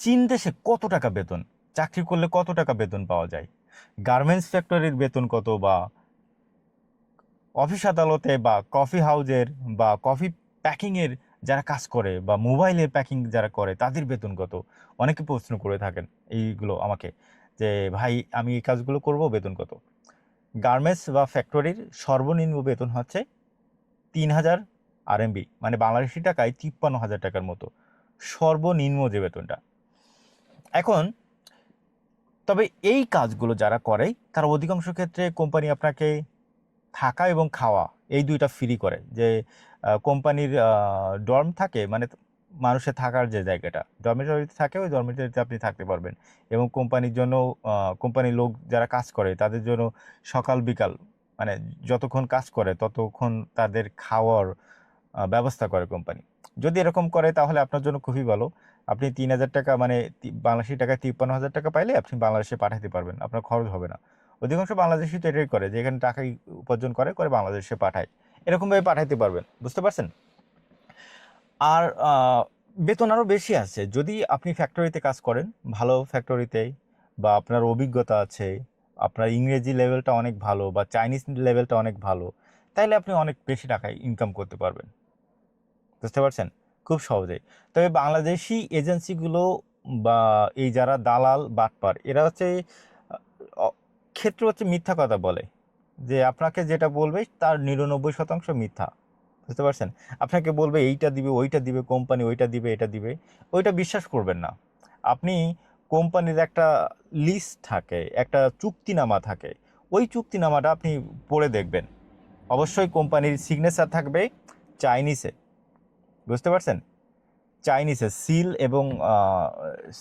চীন দেশে কত টাকা বেতন? চাকরি করলে কত টাকা বেতন পাওয়া যায়? গার্মেন্টস ফ্যাক্টরির বেতন কত বা অফিস আদালতে বা কফি হাউজের বা কফি প্যাকিংয়ের যারা কাজ করে বা মোবাইলের প্যাকিং যারা করে, তাদের বেতন কত? অনেকে প্রশ্ন করে থাকেন এইগুলো আমাকে যে, ভাই, আমি এই কাজগুলো করব, বেতন কত? গার্মেন্টস বা ফ্যাক্টরির সর্বনিম্ন বেতন হচ্ছে তিন হাজার আরএমবি মানে বাংলাদেশি টাকায় তিপ্পান্ন হাজার টাকার মতো। সর্বনিম্ন যে বেতনটা। এখন, তবে এই কাজগুলো যারা করে, তার অধিকাংশ ক্ষেত্রে কোম্পানি আপনাকে থাকা এবং খাওয়া, এই দুইটা ফ্রি করে। যে কোম্পানির ডর্ম থাকে মানে মানুষের থাকার যে জায়গাটা ডরমিটরিতে থাকে, ওই ডরমিটরিতে আপনি থাকতে পারবেন। এবং কোম্পানির জন্য কোম্পানির লোক যারা কাজ করে, তাদের জন্য সকাল, বিকাল মানে যতক্ষণ কাজ করে, ততক্ষণ তাদের খাওয়ার ব্যবস্থা করে কোম্পানি। যদি এরকম করে, তাহলে আপনার জন্য খুবই ভালো। আপনি তিন হাজার টাকা মানে বাংলাদেশি টাকায় তিপ্পান্ন হাজার টাকা পাইলে আপনি বাংলাদেশে পাঠাতে পারবেন, আপনার খরচ হবে না। অধিকাংশ বাংলাদেশি তো এটাই করে, যে এখানে টাকা উপার্জন করে করে বাংলাদেশে পাঠায়। এরকমভাবে পাঠাইতে পারবেন, বুঝতে পারছেন? আর বেতন আরও বেশি আছে। যদি আপনি ফ্যাক্টরিতে কাজ করেন, ভালো ফ্যাক্টরিতে বা আপনার অভিজ্ঞতা আছে, আপনার ইংরেজি লেভেলটা অনেক ভালো বা চাইনিজ লেভেলটা অনেক ভালো, তাইলে আপনি অনেক বেশি টাকায় ইনকাম করতে পারবেন। বুঝতে পারছেন? খুব সহজেই তবে বাংলাদেশি এজেন্সিগুলো বা এই যারা দালাল, বাটপার, এরা হচ্ছে ক্ষেত্রে হচ্ছে মিথ্যা কথা বলে। যে আপনাকে যেটা বলবে তার নিরানব্বই শতাংশ মিথ্যা। বুঝতে পারছেন? আপনাকে বলবে এইটা দিবে, ওইটা দিবে, কোম্পানি ওইটা দিবে, এটা দিবে। ওইটা বিশ্বাস করবেন না। আপনি কোম্পানির একটা লিস্ট থাকে, একটা চুক্তিনামা থাকে। ওই চুক্তিনামাটা আপনি পড়ে দেখবেন। অবশ্যই কোম্পানির সিগনেচার থাকবে চাইনিসে বুঝতে পারছেন? চাইনিসে সিল এবং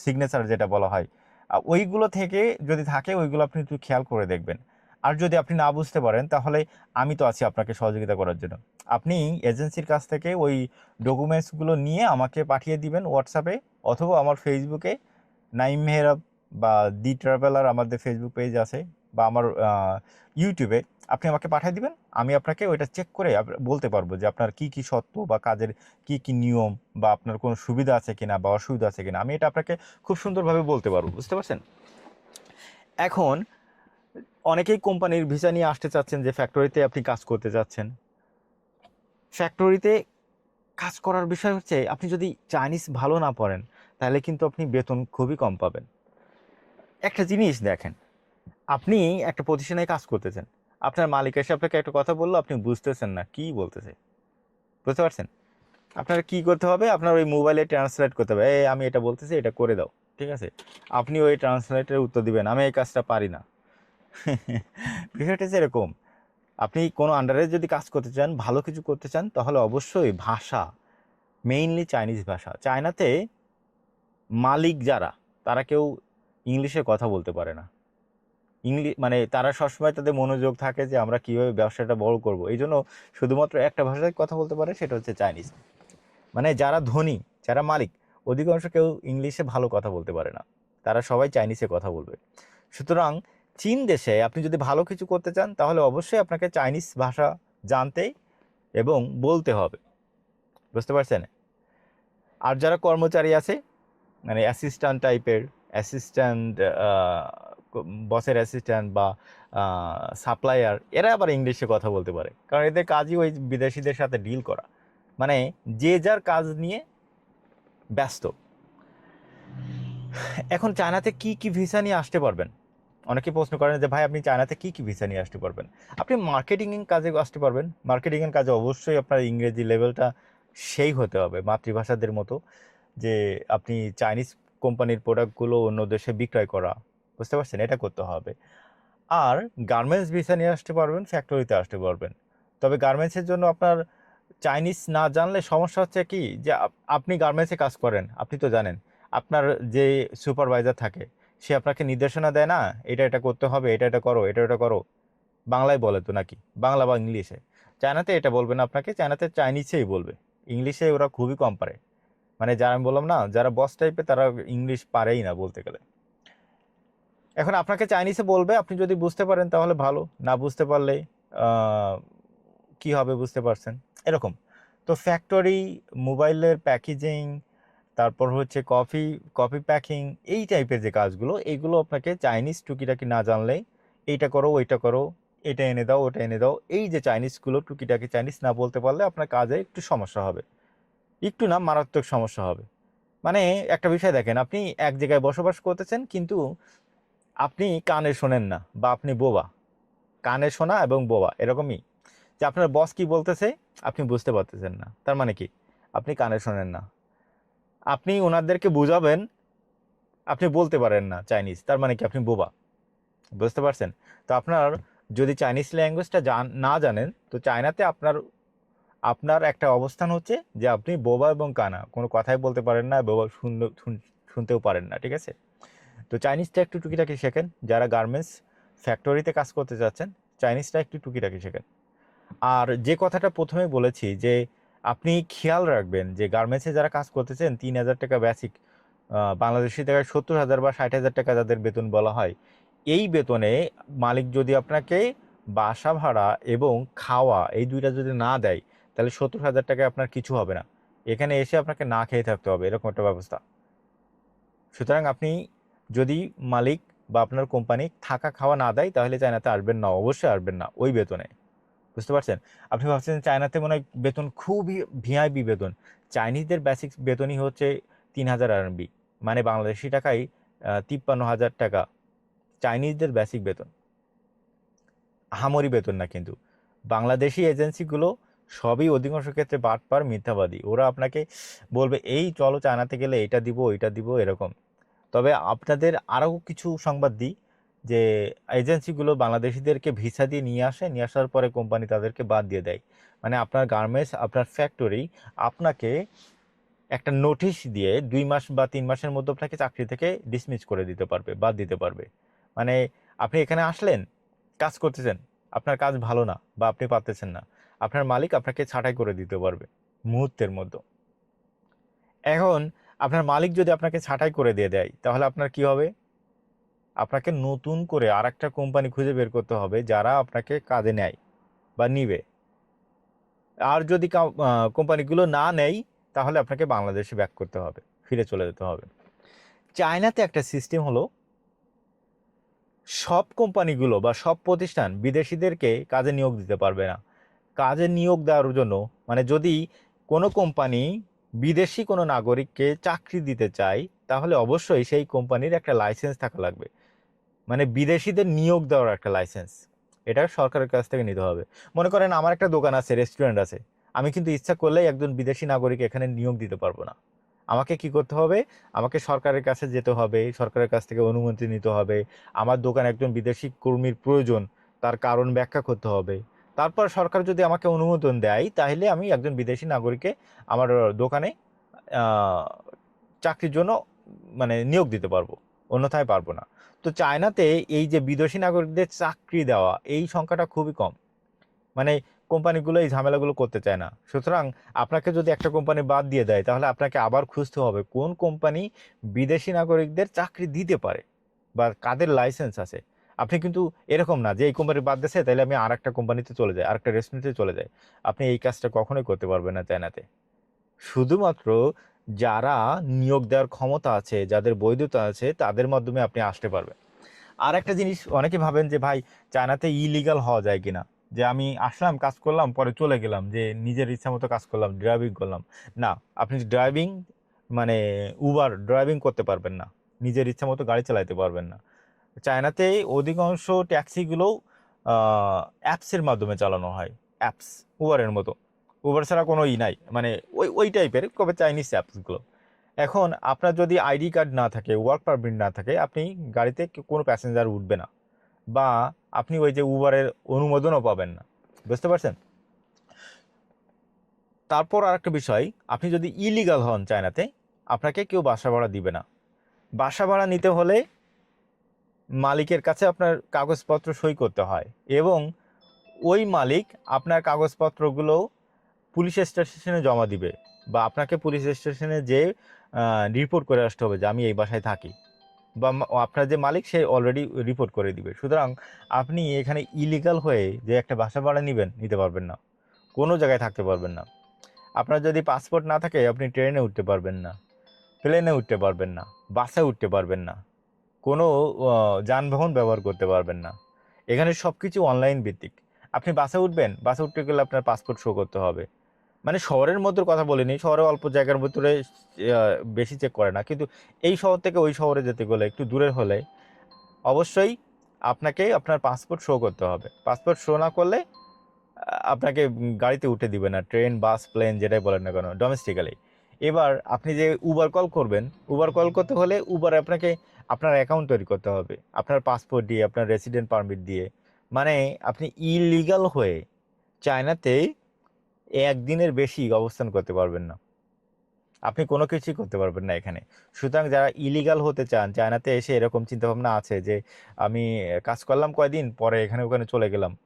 সিগনেচার যেটা বলা হয় ওইগুলো থেকে যদি থাকে, ওইগুলো আপনি একটু খেয়াল করে দেখবেন। আর যদি আপনি না বুঝতে পারেন, তাহলে আমি তো আছি আপনাকে সহযোগিতা করার জন্য। আপনি এজেন্সির কাছ থেকে ওই ডকুমেন্টসগুলো নিয়ে আমাকে পাঠিয়ে দিবেন হোয়াটসঅ্যাপে অথবা আমার ফেসবুকে নাইম মেহরাব বা দি ট্রাভেলার আমাদের ফেসবুক পেজ আছে। বা আমার ইউটিউবে আপনি আমাকে পাঠিয়ে দিবেন, আমি আপনাকে ওইটা চেক করে বলতে পারব যে আপনার কি কি সত্য বা কাজের কি কি নিয়ম বা আপনার কোনো সুবিধা আছে কিনা বা অসুবিধা আছে কিনা, আমি এটা আপনাকে খুব সুন্দরভাবে বলতে পারব, বুঝতে পারছেন? এখন অনেকেই কোম্পানির ভিসা নিয়ে আসতে চাচ্ছেন যে ফ্যাক্টরিতে আপনি কাজ করতে চাচ্ছেন। ফ্যাক্টরিতে কাজ করার বিষয় হচ্ছে আপনি যদি চাইনিজ ভালো না পড়েন, তাহলে কিন্তু আপনি বেতন খুবই কম পাবেন। একটা জিনিস দেখেন আপনি একটা প্রতিষ্ঠানে কাজ করতেছেন। আপনার মালিক এসে আপনাকে একটা কথা বলল, আপনি বুঝতেছেন না কি বলতেছে। বুঝতে পারছেন? আপনার কি করতে হবে? আপনার ওই মোবাইলে ট্রান্সলেট করতে হবে। এই, আমি এটা বলতেছি, এটা করে দাও। ঠিক আছে? আপনি ওই ট্রান্সলেটের উত্তর দিবেন। আমি এই কাজটা পারি না। বিষয়টা এরকম। আপনি কোনো আন্ডারে যদি কাজ করতে চান, ভালো কিছু করতে চান, তাহলে অবশ্যই ভাষা মেইনলি চাইনিজ ভাষা। চায়নাতে মালিক যারা, তারা কেউ ইংলিশে কথা বলতে পারে না। ইংলিশ মানে তারা সবসময় তাদের মনোযোগ থাকে যে আমরা কীভাবে ব্যবসাটা বড় করব। এই জন্য শুধুমাত্র একটা ভাষায় কথা বলতে পারে, সেটা হচ্ছে চাইনিজ। মানে যারা ধনী, যারা মালিক, অধিকাংশ কেউ ইংলিশে ভালো কথা বলতে পারে না। তারা সবাই চাইনিজে কথা বলবে। সুতরাং চীন দেশে আপনি যদি ভালো কিছু করতে চান, তাহলে অবশ্যই আপনাকে চাইনিজ ভাষা জানতে এবং বলতে হবে। বুঝতে পারছেন? আর যারা কর্মচারী আছে মানে অ্যাসিস্ট্যান্ট টাইপের অ্যাসিস্ট্যান্ট বসের অ্যাসিস্ট্যান্ট বা সাপ্লায়ার এরা আবার ইংলিশে কথা বলতে পারে। কারণ এদের কাজই ওই বিদেশিদের সাথে ডিল করা। মানে যে যার কাজ নিয়ে ব্যস্ত। এখন চায়নাতে কি কি ভিসা নিয়ে আসতে পারবেন? অনেকে প্রশ্ন করেন যে, ভাই, আপনি চায়নাতে কি কি ভিসা নিয়ে আসতে পারবেন? আপনি মার্কেটিং কাজে আসতে পারবেন। মার্কেটিংয়ের কাজে অবশ্যই আপনার ইংরেজি লেভেলটা সেই হতে হবে, মাতৃভাষাদের মতো। যে, আপনি চাইনিজ কোম্পানির প্রোডাক্টগুলো অন্য দেশে বিক্রয় করা বুঝতে পারছেন? এটা করতে হবে। আর গার্মেন্টস ভিসা নিয়ে আসতে পারবেন ফ্যাক্টরিতে আসতে পারবেন। তবে গার্মেন্টসের জন্য আপনার চাইনিজ না জানলে সমস্যা হচ্ছে কি? যে আপ- আপনি গার্মেন্টসে কাজ করেন, আপনি তো জানেন। আপনার যে সুপারভাইজার থাকে, সে আপনাকে নির্দেশনা দেয় না, এটা এটা করতে হবে, এটা এটা করো, এটা এটা করো। বাংলায় বলে তো নাকি? বাংলা বা ইংলিশে। চায়নাতে এটা বলবে না আপনাকে, চায়নাতে চাইনিজেই বলবে। ইংলিশে ওরা খুবই কম পারে। মানে যারা, আমি বললাম না, যারা বস টাইপে তারা ইংলিশ পারেই না বলতে গেলে। এখন আপনাকে চাইনিজে বলবে, আপনি যদি বুঝতে পারেন তাহলে ভালো, না বুঝতে পারলে কি হবে বুঝতে পারছেন? এরকম। তো ফ্যাক্টরি মোবাইলের প্যাকেজিং তারপর হচ্ছে কফি কফি প্যাকিং এই টাইপের যে কাজগুলো এইগুলো আপনাকে চাইনিজ টুকিটাকি না জানলে, এইটা করো, ওইটা করো, এটা এনে দাও, ওটা এনে দাও, এই যে চাইনিজগুলো টুকিটাকি চাইনিজ না বলতে পারলে আপনার কাজে একটু সমস্যা হবে। একটু না, মারাত্মক সমস্যা হবে। মানে একটা বিষয় দেখেন, আপনি এক জায়গায় বসবাস করতেছেন, কিন্তু আপনি কানে শোনেন না বা আপনি বোবা। কানে শোনা এবং বোবা, এরকমই। যে আপনার বস কি বলতেছে, আপনি বুঝতে পারতেছেন না। তার মানে কি? আপনি কানে শোনেন না। আপনি ওনাদেরকে বুঝাবেন, আপনি বলতে পারেন না চাইনিজ, তার মানে কি? আপনি বোবা। বুঝতে পারছেন? তো আপনার যদি চাইনিজ ল্যাঙ্গুয়েজটা জান, না জানেন, তো চায়নাতে আপনার আপনার একটা অবস্থান হচ্ছে যে আপনি বোবা এবং কানা। কোনো কথাই বলতে পারেন না, বোবা শুন- শুন- শুনতেও পারেন না, ঠিক আছে? তো চাইনিজটা একটু টুকিটাকি শেখেন। যারা গার্মেন্টস ফ্যাক্টরিতে কাজ করতে যাচ্ছেন চাইনিজটা একটু টুকিটাকি শেখেন। আর যে কথাটা প্রথমে বলেছি যে, আপনি খেয়াল রাখবেন যে গার্মেন্টসে যারা কাজ করতেছেন তিন হাজার টাকা বেসিক বাংলাদেশি টাকায় সত্তর হাজার বা ষাট হাজার টাকা যাদের বেতন বলা হয়, এই বেতনে মালিক যদি আপনাকে বাসা ভাড়া এবং খাওয়া এই দুইটা যদি না দেয়, তাহলে সত্তর হাজার টাকায় আপনার কিছু হবে না। এখানে এসে আপনাকে না খেয়ে থাকতে হবে, এরকম একটা ব্যবস্থা। সুতরাং আপনি যদি মালিক বা আপনার কোম্পানি থাকা খাওয়া না দেয়, তাহলে চায়নাতে আসবেন না, অবশ্যই আসবেন না ওই বেতনে। বুঝতে পারছেন? আপনি ভাবছেন চায়নাতে মনে হয় বেতন খুবই ভিআইপি বেতন। চাইনিজদের বেসিক বেতনই হচ্ছে তিন হাজার আরবি মানে বাংলাদেশি টাকায় তিপ্পান্ন হাজার টাকা। চাইনিজদের বেসিক বেতন। হামরি বেতন না কিন্তু। বাংলাদেশি এজেন্সিগুলো সবই অধিকাংশ ক্ষেত্রে বাটপার মিথ্যাবাদী। ওরা আপনাকে বলবে, এই চলো চায়নাতে গেলে এটা দিব, ওইটা দিব, এরকম। তবে আপনাদের আরও কিছু সংবাদ দিই, যে এজেন্সিগুলো বাংলাদেশিদেরকে ভিসা দিয়ে নিয়ে আসে, নিয়ে আসার পরে কোম্পানি তাদেরকে বাদ দিয়ে দেয়। মানে আপনার গার্মেন্টস, আপনার ফ্যাক্টরি, আপনাকে একটা নোটিশ দিয়ে দুই মাস বা তিন মাসের মধ্যে আপনাকে চাকরি থেকে ডিসমিস করে দিতে পারবে, বাদ দিতে পারবে। মানে আপনি এখানে আসলেন, কাজ করতেছেন, আপনার কাজ ভালো না বা আপনি পারতেছেন না, আপনার মালিক আপনাকে ছাঁটাই করে দিতে পারবে মুহূর্তের মধ্যে। এখন আপনার মালিক যদি আপনাকে ছাঁটাই করে দিয়ে দেয়, তাহলে আপনার কি হবে? আপনাকে নতুন করে আর একটা কোম্পানি খুঁজে বের করতে হবে, যারা আপনাকে কাজে নেয় বা নিবে। আর যদি কোম্পানিগুলো না নেয় তাহলে আপনাকে বাংলাদেশে ব্যাক করতে হবে, ফিরে চলে যেতে হবে। চায়নাতে একটা সিস্টেম হলো, সব কোম্পানিগুলো বা সব প্রতিষ্ঠান বিদেশিদেরকে কাজে নিয়োগ দিতে পারবে না। কাজে নিয়োগ দেওয়ার জন্য মানে যদি কোনো কোম্পানি বিদেশি কোনো নাগরিককে চাকরি দিতে চাই, তাহলে অবশ্যই সেই কোম্পানির একটা লাইসেন্স থাকা লাগবে। মানে বিদেশিদের নিয়োগ দেওয়ার একটা লাইসেন্স এটা সরকারের কাছ থেকে নিতে হবে। মনে করেন আমার একটা দোকান আছে রেস্টুরেন্ট আছে। আমি কিন্তু ইচ্ছা করলেই একজন বিদেশি নাগরিক এখানে নিয়োগ দিতে পারব না। আমাকে কি করতে হবে? আমাকে সরকারের কাছে যেতে হবে, সরকারের কাছ থেকে অনুমতি নিতে হবে। আমার দোকান একজন বিদেশি কর্মীর প্রয়োজন, তার কারণ ব্যাখ্যা করতে হবে। তারপর সরকার যদি আমাকে অনুমোদন দেয়, তাহলে আমি একজন বিদেশি নাগরিককে আমার দোকানে চাকরির জন্য মানে নিয়োগ দিতে পারব। অন্যথায় পারব না। তো চায়নাতে এই যে বিদেশি নাগরিকদের চাকরি দেওয়া, এই সংখ্যাটা খুবই কম। মানে কোম্পানিগুলো এই ঝামেলাগুলো করতে চায় না। সুতরাং আপনাকে যদি একটা কোম্পানি বাদ দিয়ে দেয়, তাহলে আপনাকে আবার খুঁজতে হবে কোন কোম্পানি বিদেশি নাগরিকদের চাকরি দিতে পারে বা কাদের লাইসেন্স আছে। আপনি কিন্তু এরকম না যে এই কোম্পানি বাদ দিয়েছে তাহলে আমি আর একটা কোম্পানিতে চলে যাই আর একটা রেস্টুরেন্টে চলে যাই। আপনি এই কাজটা কখনোই করতে পারবেন না চায়নাতে। শুধুমাত্র যারা নিয়োগ দেওয়ার ক্ষমতা আছে, যাদের বৈধতা আছে, তাদের মাধ্যমে আপনি আসতে পারবেন। আর একটা জিনিস, অনেকে ভাবেন যে, ভাই, চায়নাতে ইলিগাল হওয়া যায় কিনা? যে, আমি আসলাম, কাজ করলাম, পরে চলে গেলাম, যে, নিজের ইচ্ছা মতো কাজ করলাম ড্রাইভিং করলাম। না, আপনি ড্রাইভিং মানে উবার ড্রাইভিং করতে পারবেন না। নিজের ইচ্ছা মতো গাড়ি চালাতে পারবেন না। চায়নাতে অধিকাংশ ট্যাক্সিগুলোও অ্যাপসের মাধ্যমে চালানো হয়। অ্যাপস, উবারের মতো। উবার ছাড়া কোনো ই নাই। মানে ওই ওই টাইপের, কবে চাইনিজ অ্যাপসগুলো। এখন আপনার যদি আইডি কার্ড না থাকে, ওয়ার্ক পারমিট না থাকে, আপনি গাড়িতে কোনো প্যাসেঞ্জার উঠবে না। বা আপনি ওই যে উবারের অনুমোদনও পাবেন না। বুঝতে পারছেন? তারপর আরেকটা বিষয়, আপনি যদি ইলিগাল হন চায়নাতে, আপনাকে কেউ বাসা ভাড়া দিবে না। বাসা ভাড়া নিতে হলে মালিকের কাছে আপনার কাগজপত্র সই করতে হয় এবং ওই মালিক আপনার কাগজপত্রগুলো পুলিশ স্টেশনে জমা দিবে বা আপনাকে পুলিশ স্টেশনে যে রিপোর্ট করে আসতে হবে যে আমি এই বাসায় থাকি বা আপনার যে মালিক সে অলরেডি রিপোর্ট করে দিবে। সুতরাং আপনি এখানে ইলিগাল হয়ে যে একটা বাসা ভাড়া নেবেন, নিতে পারবেন না। কোনো জায়গায় থাকতে পারবেন না। আপনার যদি পাসপোর্ট না থাকে, আপনি ট্রেনে উঠতে পারবেন না। প্লেনে উঠতে পারবেন না। বাসে উঠতে পারবেন না। কোনো যানবাহন ব্যবহার করতে পারবেন না। এখানে সব কিছু অনলাইন ভিত্তিক। আপনি বাসে উঠবেন, বাসে উঠতে গেলে আপনার পাসপোর্ট শো করতে হবে। মানে শহরের মধ্যে কথা বলিনি, শহরে অল্প জায়গার ভিতরে বেশি চেক করে না। কিন্তু এই শহর থেকে ওই শহরে যেতে গেলে, একটু দূরের হলে অবশ্যই আপনাকে আপনার পাসপোর্ট শো করতে হবে। পাসপোর্ট শো না করলে আপনাকে গাড়িতে উঠে দিবে না। ট্রেন, বাস প্লেন যেটাই বলেন না কেন ডোমেস্টিক্যালি এবার আপনি যে উবার কল করবেন উবার কল করতে হলে উবার আপনাকে আপনার অ্যাকাউন্ট তৈরি করতে হবে। আপনার পাসপোর্ট দিয়ে, আপনার রেসিডেন্ট পারমিট দিয়ে। মানে আপনি ইলিগাল হয়ে চায়নাতে একদিনের বেশি অবস্থান করতে পারবেন না। আপনি কোনো কিছুই করতে পারবেন না এখানে। সুতরাং যারা ইলিগাল হতে চান চায়নাতে এসে এরকম চিন্তাভাবনা আছে যে, আমি কাজ করলাম কয়দিন, পরে এখানে ওখানে চলে গেলাম।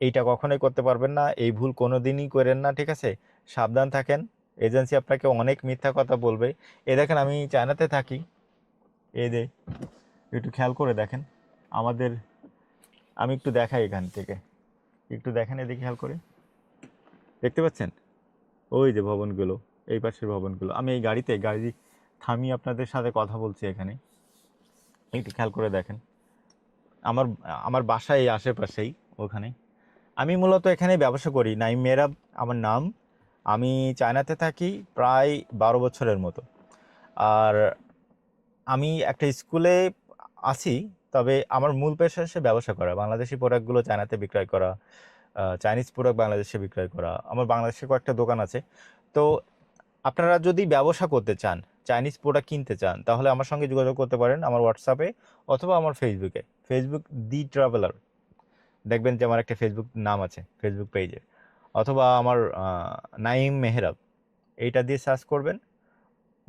এইটা কখনোই করতে পারবেন না। এই ভুল কোনো দিনই করেন না, ঠিক আছে? সাবধান থাকেন। এজেন্সি আপনাকে অনেক মিথ্যা কথা বলবে। এ দেখেন, আমি চায়নাতে থাকি। এ দে, একটু খেয়াল করে দেখেন। আমাদের, আমি একটু দেখাই এখান থেকে। একটু দেখেন এদিকে খেয়াল করে। দেখতে পাচ্ছেন? ওই যে ভবনগুলো, এই পাশের ভবনগুলো। আমি এই গাড়িতে, গাড়ি থামিয়ে আপনাদের সাথে কথা বলছি এখানে। একটু খেয়াল করে দেখেন। আমার আমার বাসা এই আশেপাশেই, ওখানে। আমি মূলত এখানে ব্যবসা করি। নাইম মেরাব, আমার নাম। আমি চায়নাতে থাকি প্রায় বারো বছরের মতো। আর আমি একটা স্কুলে আছি, তবে আমার মূল পেশা হচ্ছে ব্যবসা করা। বাংলাদেশি প্রোডাক্টগুলো চায়নাতে বিক্রয় করা চাইনিজ প্রোডাক্ট বাংলাদেশে বিক্রয় করা। আমার বাংলাদেশে কয়েকটা দোকান আছে। তো আপনারা যদি ব্যবসা করতে চান চাইনিজ প্রোডাক্ট কিনতে চান, তাহলে আমার সঙ্গে যোগাযোগ করতে পারেন আমার হোয়াটসঅ্যাপে অথবা আমার ফেসবুকে ফেসবুক দি ট্রাভেলার দেখবেন যে আমার একটা ফেসবুক নাম আছে ফেসবুক পেজে অথবা আমার নাইম মেহরাব, এইটা দিয়ে সার্চ করবেন,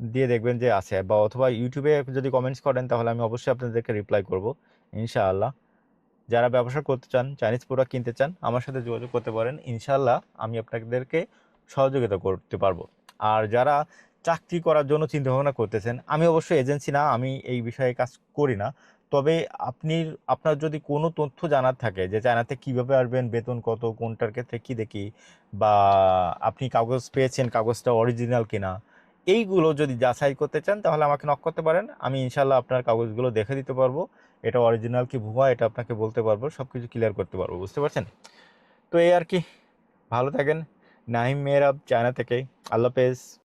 দিয়ে দেখবেন যে আছে। বা অথবা ইউটিউবে যদি কমেন্টস করেন, তাহলে আমি অবশ্যই আপনাদেরকে রিপ্লাই করব, ইনশাআল্লাহ। যারা ব্যবসা করতে চান চাইনিজ প্রোডাক্ট কিনতে চান, আমার সাথে যোগাযোগ করতে পারেন। ইনশাআল্লাহ আমি আপনাদেরকে সহযোগিতা করতে পারব। আর যারা চাকরি করার জন্য চিন্তা ভাবনা করতেছেন, আমি অবশ্যই এজেন্সি না, আমি এই বিষয়ে কাজ করি না। তবে আপনি আপনার যদি কোনো তথ্য জানার থাকে যে চায়নাতে কীভাবে আসবেন, বেতন কত, কোনটার ক্ষেত্রে কী দেখি, বা আপনি কাগজ পেয়েছেন, কাগজটা অরিজিনাল কিনা, এইগুলো যদি যাচাই করতে চান তাহলে আমাকে নক করতে পারেন। আমি ইনশাল্লাহ আপনার কাগজগুলো দেখে দিতে পারব। এটা অরিজিনাল কি ভুয়া, এটা আপনাকে বলতে পারব সব কিছু ক্লিয়ার করতে পারব, বুঝতে পারছেন? তো এই আর কি, ভালো থাকেন। নাহিম মেহরাব, চায়না থেকে। আল্লাহ হাফেজ।